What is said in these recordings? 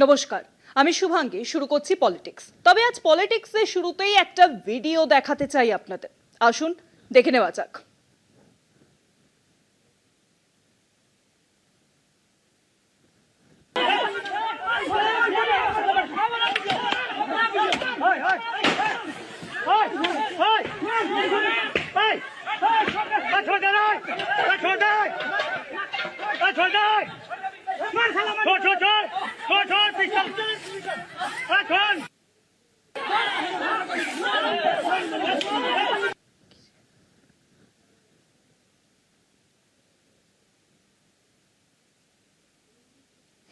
নমস্কার আমি শুভাঙ্গী শুরু করছি পলিটিক্স তবে আজ পলিটিক্সের শুরুতেই একটা ভিডিও দেখাতে চাই আপনাদের আসুন দেখে নেওয়া যাক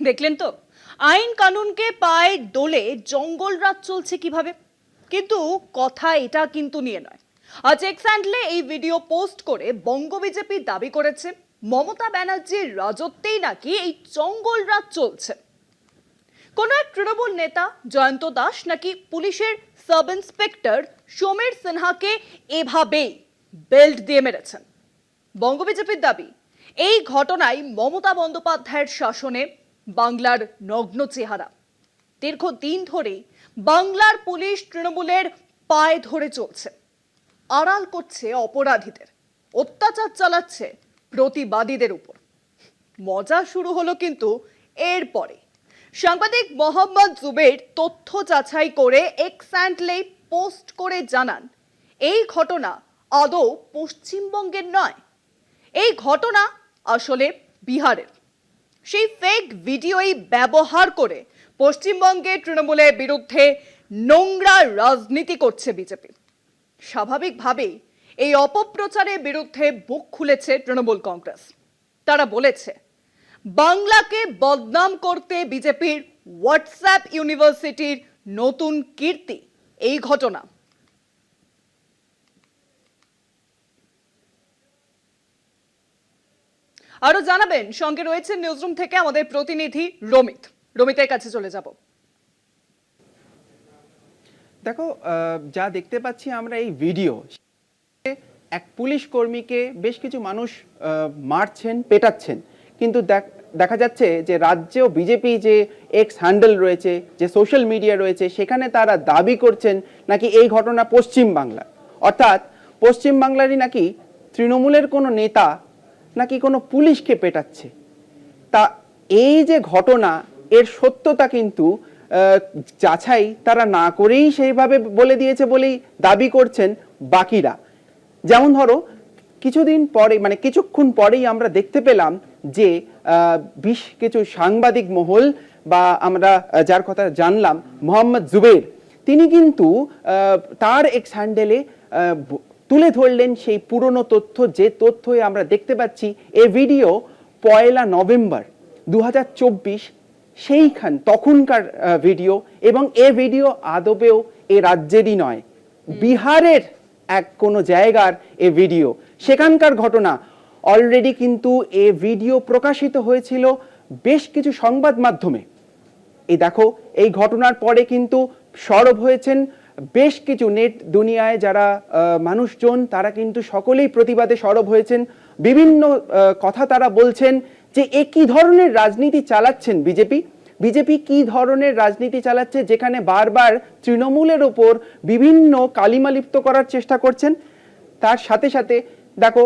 দেখলেন তো? আইন কানুনকে পায়ে দোলে জঙ্গল রাত চলছে কীভাবে? কিন্তু কথা এটা কিন্তু নিয়ে নয়। আজ এক্স্যান্ডলে এই ভিডিও পোস্ট করে বঙ্গ বিজেপি দাবি করেছে, মমতা ব্যানার্জির রাজত্বেই নাকি এই জঙ্গল রাত চলছে। কোন এক তৃণমূল নেতা, জয়ন্ত দাস নাকি পুলিশের সাব ইন্সপেক্টর সমীর সিনহাকে এভাবেই বেল্ট দিয়ে মেরেছেন? বঙ্গ বিজেপির দাবি, এই ঘটনায় মমতা বন্দ্যোপাধ্যায়ের শাসনে বাংলার নগ্ন চেহারা। দীর্ঘ দিন ধরেই বাংলার পুলিশ তৃণমূলের পায়ে ধরে চলছে। আড়াল করছে অপরাধীদের, অত্যাচার চালাচ্ছে প্রতিবাদীদের উপর। মজা শুরু হলো কিন্তু এরপরে। সাংবাদিক মোহাম্মদ জুবের তথ্য যাচাই করে এক্স্যান্ডলে পোস্ট করে জানান, এই ঘটনা আদৌ পশ্চিমবঙ্গের নয়। এই ঘটনা আসলে বিহারের। সেই ফেক ভিডিওই ব্যবহার করে পশ্চিমবঙ্গে তৃণমূলের বিরুদ্ধে নোংরা রাজনীতি করছে বিজেপি। স্বাভাবিকভাবেই এই অপপ্রচারের বিরুদ্ধে বুক খুলেছে তৃণমূল কংগ্রেস। তারা বলেছে বাংলাকে বদনাম করতে বিজেপির হোয়াটসঅ্যাপ ইউনিভার্সিটির নতুন কীর্তি, এই ঘটনা। আরও জানাবেন, সঙ্গে রয়েছে নিউজরুম থেকে আমাদের প্রতিনিধি রমিত। রমিতের কাছে চলে যাব। দেখো যা দেখতে পাচ্ছি আমরা এই ভিডিও, এক পুলিশ কর্মীকে বেশ কিছু মানুষ মারছেন, পেটাচ্ছেন। কিন্তু দেখ- যাচ্ছে যে রাজ্যেও বিজেপি যে এক্স হ্যান্ডেল রয়েছে, যে সোশ্যাল মিডিয়া রয়েছে, সেখানে তারা দাবি করছেন নাকি এই ঘটনা পশ্চিম বাংলা অর্থাৎ পশ্চিম বাংলারই নাকি তৃণমূলের কোনো নেতা নাকি কোনো পুলিশকে পেটাচ্ছে। তা এই যে ঘটনা, এর সত্যতা কিন্তু যাচাই তারা না করেই সেইভাবে বলে দিয়েছে বলেই দাবি করছেন বাকিরা। যেমন ধরো কিছুদিন পরে মানে কিছুক্ষণ পরেই আমরা দেখতে পেলাম যে বেশ কিছু সাংবাদিক মহল বা আমরা যার কথা জানলাম মোহাম্মদ জুবের তিনি কিন্তু তার এক হ্যান্ডেলে আহ, তুলে ধরলেন সেই পুরনো তথ্য যে তথ্যই আমরা দেখতে পাচ্ছি এ ভিডিও পয়লা নভেম্বর দু হাজার চব্বিশ সেইখান তখনকার ভিডিও এবং এ ভিডিও আদবেও এ রাজ্যেরই নয় বিহারের এক কোনো জায়গার এ ভিডিও সেখানকার ঘটনা অলরেডি কিন্তু এ ভিডিও প্রকাশিত হয়েছিল বেশ কিছু সংবাদ মাধ্যমে। এই দেখো, এই ঘটনার পরে কিন্তু সরব হয়েছেন বেশ কিছু নেট দুনিয়ায় যারা মানুষজন, তারা কিন্তু সকলেই প্রতিবাদে সরব হয়েছেন। বিভিন্ন কথা তারা বলছেন যে এ কি ধরনের রাজনীতি চালাচ্ছেন বিজেপি? বিজেপি কি ধরনের রাজনীতি চালাচ্ছে যেখানে বারবার তৃণমূলের ওপর বিভিন্ন কালিমালিপ্ত করার চেষ্টা করছেন? তার সাথে সাথে দেখো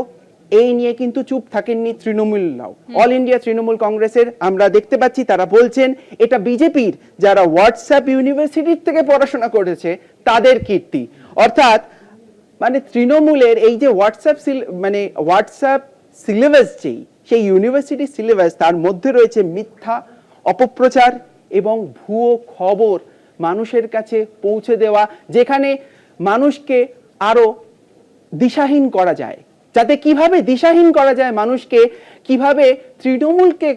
এই নিয়ে কিন্তু চুপ থাকেননি তৃণমূলরাও। অল ইন্ডিয়া তৃণমূল কংগ্রেসের আমরা দেখতে পাচ্ছি তারা বলছেন এটা বিজেপির যারা হোয়াটসঅ্যাপ ইউনিভার্সিটির থেকে পড়াশোনা করেছে তাদের কীর্তি। অর্থাৎ মানে তৃণমূলের এই যে হোয়াটসঅ্যাপ মানে হোয়াটসঅ্যাপ সিলেবাস যেই সেই ইউনিভার্সিটি সিলেবাস তার মধ্যে রয়েছে মিথ্যা অপপ্রচার এবং ভুয়ো খবর মানুষের কাছে পৌঁছে দেওয়া, যেখানে মানুষকে আরও দিশাহীন করা যায়। যাতে কীভাবে দিশাহীন করা যায় মানুষকে, কীভাবে তৃণমূলকে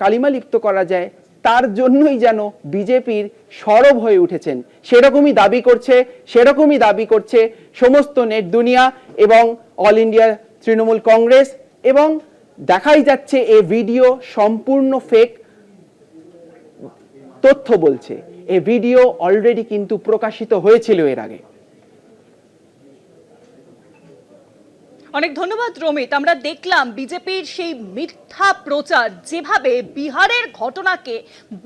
কালিমালিপ্ত করা যায়, তার জন্যই যেন বিজেপির সরব হয়ে উঠেছেন। সেরকমই দাবি করছে, সেরকমই দাবি করছে সমস্ত নেট দুনিয়া এবং অল ইন্ডিয়া তৃণমূল কংগ্রেস এবং দেখাই যাচ্ছে এ ভিডিও সম্পূর্ণ ফেক তথ্য বলছে। এ ভিডিও অলরেডি কিন্তু প্রকাশিত হয়েছিল এর আগে। অনেক ধন্যবাদ, রমিত। আমরা দেখলাম বিজেপির সেই মিথ্যা প্রচার যেভাবে বিহারের ঘটনাকে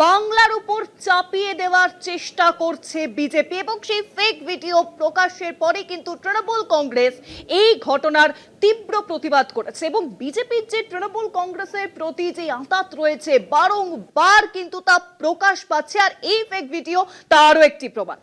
বাংলার উপর চাপিয়ে দেওয়ার চেষ্টা করছে বিজেপি এবং সেই ফেক ভিডিও প্রকাশের পরে কিন্তু তৃণমূল কংগ্রেস এই ঘটনার তীব্র প্রতিবাদ করেছে এবং বিজেপির যে তৃণমূল কংগ্রেসের প্রতি যে আঁতাত রয়েছে, বারংবার কিন্তু তা প্রকাশ পাচ্ছে আর এই ফেক ভিডিও তারও একটি প্রমাণ।